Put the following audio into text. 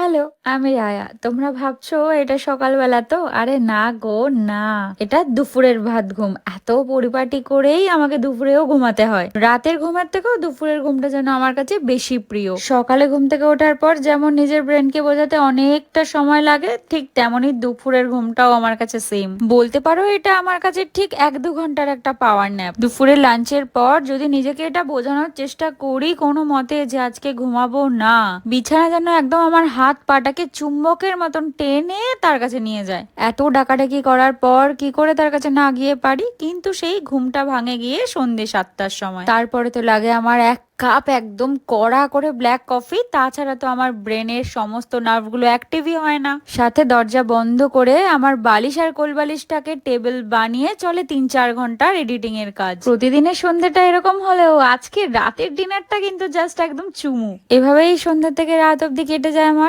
Hello, আমি রায়া। তোমরা ভাবছ এটা সকালবেলা তো? আরে না গো, না। এটা দুপুরের ভাত ঘুম। এত পরিপাটি করেই আমাকে দুপুরেও ঘুমাতে হয়। রাতের ঘুমের থেকেও দুপুরের ঘুমটা যেন আমার কাছে বেশি প্রিয়। সকালে ঘুম থেকে ওঠার পর যেমন নিজের ব্রেনকে বোঝাতে অনেকটা সময় লাগে, ঠিক তেমনই দুপুরের ঘুমটাও আমার কাছে সেম বলতে পারো এটা আমার কাছে ঠিক এক দু ঘণ্টার একটা পাওয়ার ন্যাপ দুপুরের লাঞ্চের পর যদি নিজেকে এটা বোঝানোর চেষ্টা করি কোনো মতে যে আজকে ঘুমাবো না, বিছানা যেন একদম আমার হাত পাটাকে চুম্বকের মতন টেনে তার কাছে নিয়ে যায়। এত ডাকাডাকি করার পর কি করে তার কাছে না গিয়ে পারি? কিন্তু সেই ঘুমটা ভাঙে গিয়ে সন্ধে সাতটার সময়। তারপরে তো লাগে আমার এক কাপ একদম কড়া করে ব্ল্যাক কফি, তাছাড়া তো আমার ব্রেনের সমস্ত নার্ভগুলো অ্যাক্টিভই হয় না। সাথে দরজা বন্ধ করে আমার বালিশ আর কোলবালিশটাকে টেবিল বানিয়ে চলে তিন চার ঘণ্টার এডিটিং এর কাজ। প্রতিদিনের সন্ধ্যেটা এরকম হলেও আজকে রাতের ডিনারটা কিন্তু জাস্ট একদম চুমু। এভাবেই সন্ধ্যা থেকে রাত অব্দি কেটে যায় আমার।